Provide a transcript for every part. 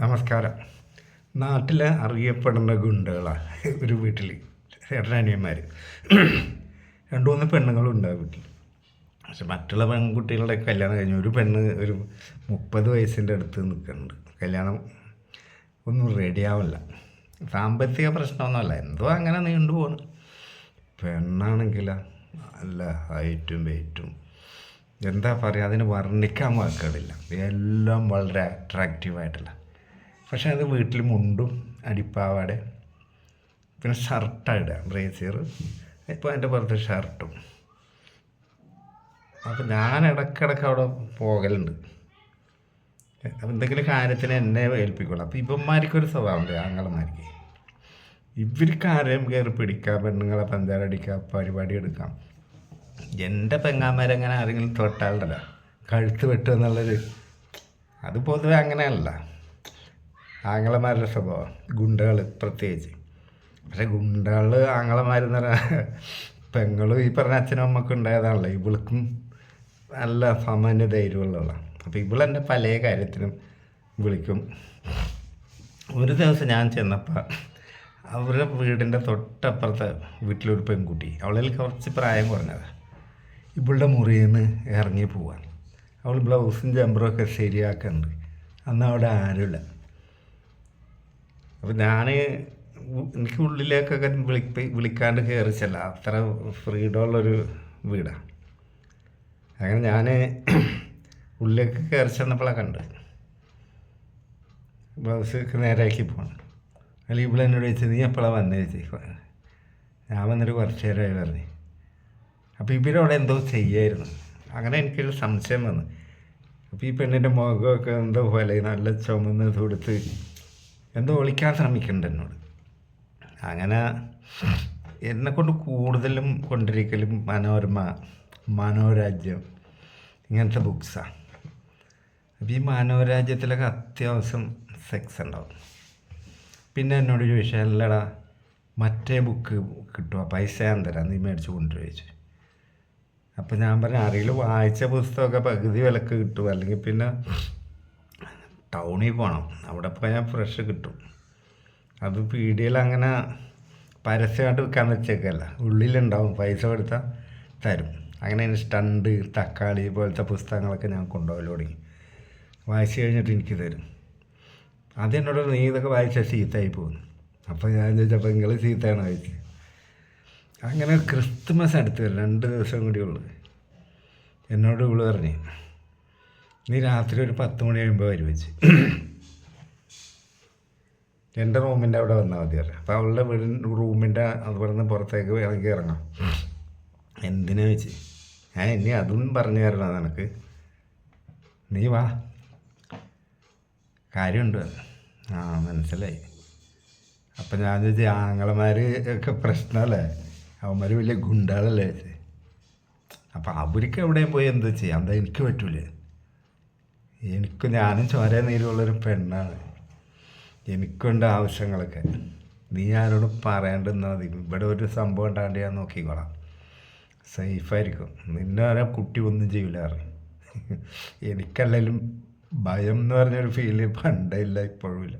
നമസ്കാരം. നാട്ടിൽ അറിയപ്പെടുന്ന ഗുണ്ടകളാണ് ഒരു വീട്ടിൽ ചേട്ടനനിയന്മാർ രണ്ടു മൂന്ന് പെണ്ണുങ്ങളുണ്ട് ആ വീട്ടിൽ പക്ഷെ മറ്റുള്ള പെൺകുട്ടികളുടെ കല്യാണം കഴിഞ്ഞു ഒരു പെണ്ണ് ഒരു മുപ്പത് വയസ്സിന്റെ അടുത്ത് നിൽക്കുന്നുണ്ട്. കല്യാണം ഒന്നും റെഡിയാവില്ല സാമ്പത്തിക പ്രശ്നമൊന്നുമല്ല. എന്തോ അങ്ങനെ നീണ്ടു പോകണം പെണ്ണാണെങ്കിൽ അല്ല ഹൈറ്റും വെയിറ്റും. എന്താ പറയുക അതിന് വർണിക്കാൻ വാക്കുകളില്ല. എല്ലാം വളരെ അട്രാക്റ്റീവായിട്ടില്ല പക്ഷേ അത് വീട്ടിൽ മുണ്ടും അടിപ്പാവാടെ. പിന്നെ ഷർട്ടാണ് ഇടുക ബ്രേസിയർ ഇപ്പോൾ അതിന്റെ പുറത്ത് ഷർട്ടും അപ്പോൾ ഞാൻ ഇടയ്ക്കിടയ്ക്ക് അവിടെ പോകലുണ്ട്. അപ്പം എന്തെങ്കിലും കാര്യത്തിന് എന്നെ ഏൽപ്പിക്കുള്ളൂ. അപ്പോൾ ഇവന്മാർക്കൊരു സ്വഭാവമുണ്ട് ആങ്ങളമാർക്ക്. ഇവർക്ക് ആരെയും കയറി പിടിക്കാം പെണ്ണുങ്ങളെ പഞ്ചാരടിക്കാം പരിപാടി എടുക്കാം. എന്റെ പെങ്ങാമാരങ്ങനെ ആരെങ്കിലും തൊട്ടാലുണ്ടല്ലോ. കഴുത്ത് വെട്ടുക എന്നുള്ളൊരു അത് പൊതുവെ അങ്ങനെയല്ല. ആങ്ങളമാരുടെ സ്വഭാവം. ഗുണ്ടകൾ പ്രത്യേകിച്ച്. പക്ഷെ ഗുണ്ടകൾ ആങ്ങളമാരെന്ന് പറഞ്ഞാൽ പെങ്ങളും ഈ പറഞ്ഞ അച്ഛനും അമ്മക്കും ഉണ്ടായതാണല്ലോ. ഇവൾക്കും നല്ല സാമാന്യ ധൈര്യമുള്ളതാണ് അപ്പോൾ ഇവളെന്നെ പല കാര്യത്തിനും വിളിക്കും. ഒരു ദിവസം ഞാൻ ചെന്നപ്പോൾ അവരുടെ വീടിന്റെ തൊട്ടപ്പുറത്തെ വീട്ടിലൊരു പെൺകുട്ടി അവളിൽ കുറച്ച് പ്രായം കുറഞ്ഞതാണ് ഇവളുടെ മുറിയിൽ നിന്ന് ഇറങ്ങി പോവാൻ അവൾ ബ്ലൗസും ജമ്പറും ഒക്കെ ശരിയാക്കുന്നുണ്ട് അന്ന് അവിടെ ആരുമില്ല. അപ്പോൾ ഞാൻ എനിക്ക് ഉള്ളിലേക്കൊക്കെ വിളി വിളിക്കാണ്ട് കയറി ചെല്ലാം അത്ര ഫ്രീഡം ഉള്ളൊരു വീടാണ് അങ്ങനെ ഞാൻ ഉള്ളിലേക്ക് കയറി ചെന്നപ്പോഴാണ് കണ്ടത്. ബ്ലൗസ് ഒക്കെ നേരാക്കി പോകണം അതിൽ ഇവിടെ എന്നോട് ചോദിച്ചത് നീ എപ്പോഴാണ് വന്നത് ചോദിച്ചു. ഞാൻ വന്നിട്ട് കുറച്ച് നേരമായി പറഞ്ഞു. അപ്പോൾ ഇവരവിടെ എന്തോ ചെയ്യായിരുന്നു. അങ്ങനെ എനിക്കൊരു സംശയം വന്നു. അപ്പോൾ ഈ പെണ്ണിന്റെ മുഖമൊക്കെ എന്തോ പോലെ നല്ല ചുമന്ന് തൊടുത്ത് എന്തോ ഒളിക്കാൻ ശ്രമിക്കുന്നുണ്ട് എന്നോട്. അങ്ങനെ എന്നെക്കൊണ്ട് കൂടുതലും കൊണ്ടിരിക്കലും മനോരമ മനോരാജ്യം ഇങ്ങനത്തെ ബുക്സാണ് അപ്പോൾ ഈ മനോരാജ്യത്തിലൊക്കെ അത്യാവശ്യം സെക്സ് ഉണ്ടാവും. പിന്നെ എന്നോട് ചോദിച്ചാൽ അല്ലടാ മറ്റേ ബുക്ക് കിട്ടുമോ പൈസ ഞാൻ തരാം നീ മേടിച്ച് കൊണ്ടുവരും ചോദിച്ചു അപ്പോൾ ഞാൻ പറഞ്ഞു അറിയില്ല വായിച്ച പുസ്തകമൊക്കെ പകുതി വിലക്ക് കിട്ടും. അല്ലെങ്കിൽ പിന്നെ ടൗണിൽ പോകണം അവിടെ പോയാൽ ഫ്രഷ് കിട്ടും. അത് പീടികയിൽ അങ്ങനെ പരസ്യമായിട്ട് വിൽക്കാൻ വെച്ചേക്കല്ല. ഉള്ളിലുണ്ടാവും. പൈസ കൊടുത്താൽ തരും. അങ്ങനെ സ്റ്റണ്ട് തക്കാളി പോലത്തെ പുസ്തകങ്ങളൊക്കെ ഞാൻ കൊണ്ടുപോകൽ തുടങ്ങി. വായിച്ചു കഴിഞ്ഞിട്ട് എനിക്ക് തരും. അത് എന്നോട് നീ ഇതൊക്കെ വായിച്ചാൽ ചീത്തയായി പോകുന്നു. അപ്പോൾ ഞാൻ ചോദിച്ചപ്പോൾ നിങ്ങൾ ചീത്തയാണ് വായിച്ചത് അങ്ങനെ ക്രിസ്മസ് അടുത്ത് വരും. രണ്ട് ദിവസം കൂടി ഉള്ളു. എന്നോട് ഇവൾ പറഞ്ഞു നീ രാത്രി ഒരു പത്ത് മണി കഴിയുമ്പോൾ വരും വെച്ച് എന്റെ റൂമിന്റെ അവിടെ വന്നാൽ മതി പറയാം. അപ്പോൾ അവളുടെ വീടിന്റെ റൂമിന്റെ അതുപോലെ നിന്ന് പുറത്തേക്ക് ഇറങ്ങി ഇറങ്ങാം. എന്തിനാ വെച്ച് ഞാൻ ഇനി അതും പറഞ്ഞു തരണം നിനക്ക്. നീ വാ. കാര്യമുണ്ട്. ആ മനസ്സിലായി. അപ്പം ഞാൻ ചോദിച്ചു ആങ്ങളമാർ ഒക്കെ പ്രശ്നമല്ലേ അവന്മാർ വലിയ ഗുണ്ടകളല്ലേ അപ്പം അവർക്ക് എവിടെയും പോയി എന്താ ചെയ്യാം? എന്താ എനിക്ക് പറ്റൂലേ. എനിക്ക് ഞാനും ചോര നീരുള്ളൊരു പെണ്ണാണ്. എനിക്കുണ്ട് ആവശ്യങ്ങളൊക്കെ. നീ ഞാനോട് പറയേണ്ടെന്നാൽ മതി ഇവിടെ ഒരു സംഭവം ഉണ്ടാണ്ട് ഞാൻ നോക്കിക്കോളാം. സേഫായിരിക്കും. നിന്നെ വരെ കുട്ടി ഒന്നും ചെയ്യില്ല എനിക്കല്ലേലും എനിക്കല്ലെങ്കിലും ഭയം എന്ന് പറഞ്ഞൊരു ഫീൽ പണ്ടേ ഇല്ല ഇപ്പോഴും ഇല്ല.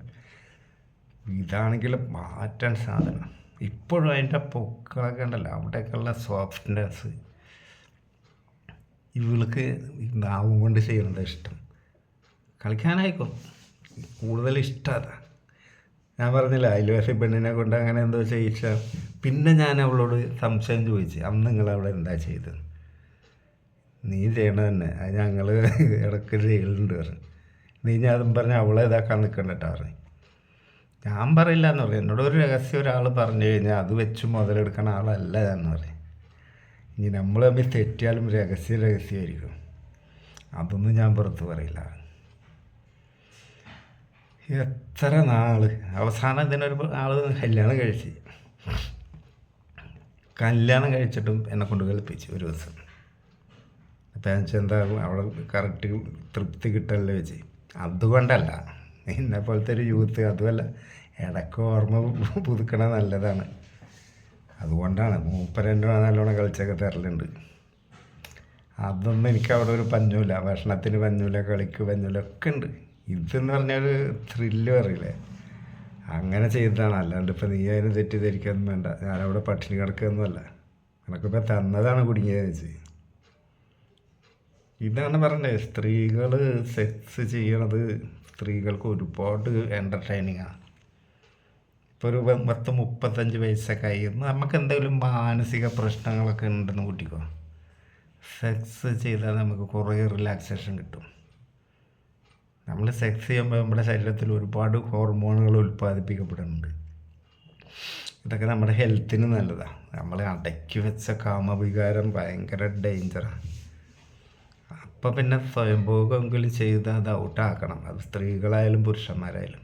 ഇതാണെങ്കിൽ മാറ്റാൻ സാധനം. ഇപ്പോഴും അതിന്റെ പൊക്കളൊക്കെ ഉണ്ടല്ലോ. അവിടെയൊക്കെയുള്ള സോഫ്റ്റ്നെസ് ഇവൾക്ക് നാവും കൊണ്ട് ചെയ്യുന്നത് ഇഷ്ടം. കളിക്കാനായിക്കോ? കൂടുതൽ ഇഷ്ടമാണ് ഞാൻ പറഞ്ഞില്ല അയൽവാസി പെണ്ണിനെ കൊണ്ട് അങ്ങനെ എന്തോ ചെയ്യിച്ച. പിന്നെ ഞാൻ അവളോട് സംശയം ചോദിച്ചു അന്ന് നിങ്ങൾ അവിടെ എന്താ ചെയ്തത് നീ ചെയ്യണത് തന്നെ. അത് ഞങ്ങൾ ഇടയ്ക്ക് ചെയ്യലുണ്ട് പറഞ്ഞു. നീ ഞാൻ പറഞ്ഞ് അവളെ ഇതാക്കാൻ നിൽക്കണ്ടട്ടാ പറഞ്ഞു. ഞാൻ പറയില്ല എന്ന് പറയും എന്നോട് ഒരു രഹസ്യം ഒരാൾ പറഞ്ഞു കഴിഞ്ഞാൽ അത് വെച്ച് മുതലെടുക്കണ ആളല്ല എന്ന് പറയും ഇനി നമ്മൾ തമ്മിൽ തെറ്റിയാലും രഹസ്യം രഹസ്യമായിരിക്കും. അതൊന്നും ഞാൻ പുറത്ത് പറയില്ല. എത്ര നാൾ? അവസാനം ഇതിനൊരു ആൾ കല്യാണം കഴിച്ച്. കല്യാണം കഴിച്ചിട്ടും എന്നെ കൊണ്ട് കളിപ്പിച്ചു ഒരു ദിവസം. അപ്പം വെച്ചാൽ എന്താ അവിടെ കറക്റ്റ് തൃപ്തി കിട്ടല്ലേ വെച്ച്. അതുകൊണ്ടല്ല. എന്നെ പോലത്തെ ഒരു യൂത്ത് അതുമല്ല. ഇടയ്ക്ക് ഓർമ്മ പുതുക്കണ നല്ലതാണ്. അതുകൊണ്ടാണ് മൂപ്പരെന്റെ നല്ലോണം കളിച്ചൊക്കെ തരലുണ്ട്. അതൊന്നും എനിക്ക് അവിടെ ഒരു പഞ്ഞൂല ഭക്ഷണത്തിന് പഞ്ഞൂല കളിക്ക് പഞ്ഞൂല ഒക്കെ ഉണ്ട്. ഇതെന്ന് പറഞ്ഞാൽ ത്രില്ല് പറയില്ലേ? അങ്ങനെ ചെയ്തതാണ്. അല്ലാണ്ട് ഇപ്പം നീ അതിന് തെറ്റിദ്ധരിക്കൊന്നും വേണ്ട. ഞാനവിടെ പട്ടിണി കിടക്കുകയൊന്നുമല്ല നിനക്കിപ്പോൾ തന്നതാണ് കുടുങ്ങിയത് വെച്ച് ഇതാണ് പറഞ്ഞത് സ്ത്രീകൾ സെക്സ് ചെയ്യണത് സ്ത്രീകൾക്ക് ഒരുപാട് എന്റർടൈനിങ്ങാണ് ഇപ്പോൾ ഒരു പത്ത് മുപ്പത്തഞ്ച് വയസ്സൊക്കെ ആയി. നമുക്ക് എന്തെങ്കിലും മാനസിക പ്രശ്നങ്ങളൊക്കെ ഉണ്ടെന്ന് കൂട്ടിക്കോ. സെക്സ് ചെയ്താൽ നമുക്ക് കുറേ റിലാക്സേഷൻ കിട്ടും. നമ്മൾ സെക്സ് ചെയ്യുമ്പോൾ നമ്മുടെ ശരീരത്തിൽ ഒരുപാട് ഹോർമോണുകൾ ഉൽപ്പാദിപ്പിക്കപ്പെടുന്നുണ്ട്. ഇതൊക്കെ നമ്മുടെ ഹെൽത്തിന് നല്ലതാണ് നമ്മൾ അടക്കി വെച്ച കാമവികാരം ഭയങ്കര ഡേഞ്ചറാണ് അപ്പം പിന്നെ സ്വയംഭോഗമെങ്കിലും ചെയ്ത് അത് ഔട്ടാക്കണം അത് സ്ത്രീകളായാലും പുരുഷന്മാരായാലും.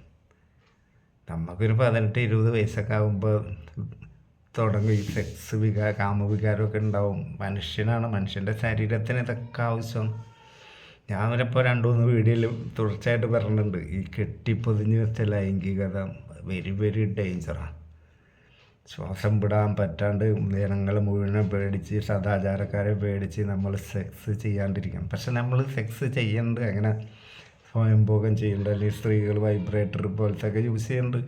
നമുക്കൊരു പതിനെട്ട് ഇരുപത് വയസ്സൊക്കെ ആകുമ്പോൾ തുടങ്ങും ഈ സെക്സ് വികാ കാമവികാരമൊക്കെ ഉണ്ടാവും. മനുഷ്യനാണ് മനുഷ്യന്റെ ശരീരത്തിന് ഇതൊക്കെ ആവശ്യം. ഞാൻ വരപ്പോൾ രണ്ട് മൂന്ന് വീഡിയോയിൽ തുടർച്ചയായിട്ട് പറഞ്ഞിട്ടുണ്ട്. ഈ കെട്ടിപ്പൊതിഞ്ഞ് വെച്ച ലൈംഗികത വെരി വെരി ഡേഞ്ചറാണ് ശ്വാസം വിടാൻ പറ്റാണ്ട് ജനങ്ങൾ മുഴുവൻ പേടിച്ച് സദാചാരക്കാരെ പേടിച്ച് നമ്മൾ സെക്സ് ചെയ്യാണ്ടിരിക്കണം. പക്ഷെ നമ്മൾ സെക്സ് ചെയ്യുന്നുണ്ട് അങ്ങനെ സ്വയംഭോഗം ചെയ്യുന്നുണ്ട് അല്ലെങ്കിൽ സ്ത്രീകൾ വൈബ്രേറ്റർ പോലത്തെ ഒക്കെ യൂസ് ചെയ്യുന്നുണ്ട്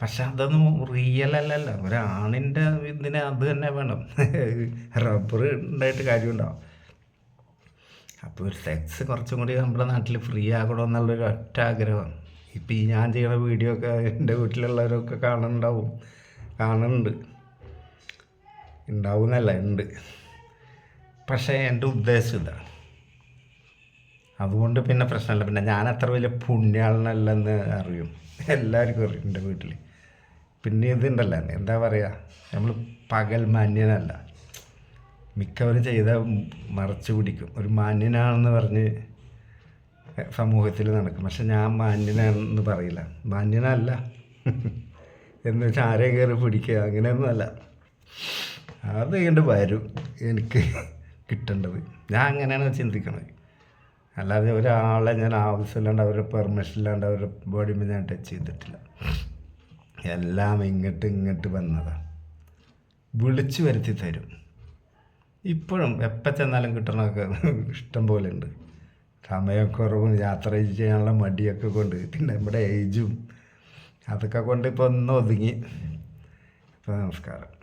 പക്ഷെ അതൊന്നും റിയൽ അല്ലല്ല. ഒരാണിന്റെ ഇതിന് അത് തന്നെ വേണം. റബ്ബർ ഉണ്ടായിട്ട് കാര്യമുണ്ടാവും അപ്പോൾ ഒരു സെക്സ് കുറച്ചും കൂടി നമ്മുടെ നാട്ടിൽ ഫ്രീ ആകണമെന്നുള്ളൊരു ഒറ്റ ആഗ്രഹമാണ് ഇപ്പം ഈ ഞാൻ ചെയ്യുന്ന വീഡിയോ ഒക്കെ എന്റെ വീട്ടിലുള്ളവരൊക്കെ കാണുന്നുണ്ടാവും. കാണുന്നുണ്ട്. ഉണ്ടാവുന്നല്ല ഉണ്ട്. പക്ഷേ എന്റെ ഉദ്ദേശം ഇതാണ്. അതുകൊണ്ട് പിന്നെ പ്രശ്നമില്ല. പിന്നെ ഞാൻ അത്ര വലിയ പുണ്യാളനല്ലെന്ന് അറിയും. എല്ലാവർക്കും അറിയും എന്റെ വീട്ടിൽ പിന്നെ ഇതുണ്ടല്ലോ എന്താ പറയുക നമ്മൾ പകൽ മാന്യനല്ല. മിക്കവരും ചെയ്ത മറച്ചു പിടിക്കും. ഒരു മാന്യനാണെന്ന് പറഞ്ഞ് സമൂഹത്തിൽ നടക്കും. പക്ഷെ ഞാൻ മാന്യനാണെന്ന് പറയില്ല. മാന്യനല്ല. എന്ന് വെച്ചാൽ ആരെ കയറി പിടിക്കുക? അങ്ങനെയൊന്നുമല്ല. അത് കണ്ട് വരും എനിക്ക് കിട്ടേണ്ടത്. ഞാൻ അങ്ങനെയാണ് ചിന്തിക്കുന്നത് അല്ലാതെ ഒരാളെ ഞാൻ ആവശ്യമില്ലാണ്ട് അവരുടെ പെർമിഷൻ ഇല്ലാണ്ട് അവരുടെ ബോഡി ഞാൻ ടച്ച് ചെയ്തിട്ടില്ല. എല്ലാം ഇങ്ങോട്ട് ഇങ്ങോട്ട് വന്നതാണ് വിളിച്ചു വരുത്തി തരും. ഇപ്പോഴും എപ്പോൾ ചെന്നാലും കിട്ടണമൊക്കെ ഇഷ്ടം പോലെ ഉണ്ട് സമയക്കുറവും യാത്ര ചെയ്യാനുള്ള മടിയൊക്കെ കൊണ്ട് പിന്നെ നമ്മുടെ ഏജും അതൊക്കെ കൊണ്ട് ഇപ്പോൾ ഒന്ന് ഒതുങ്ങി. നമസ്കാരം.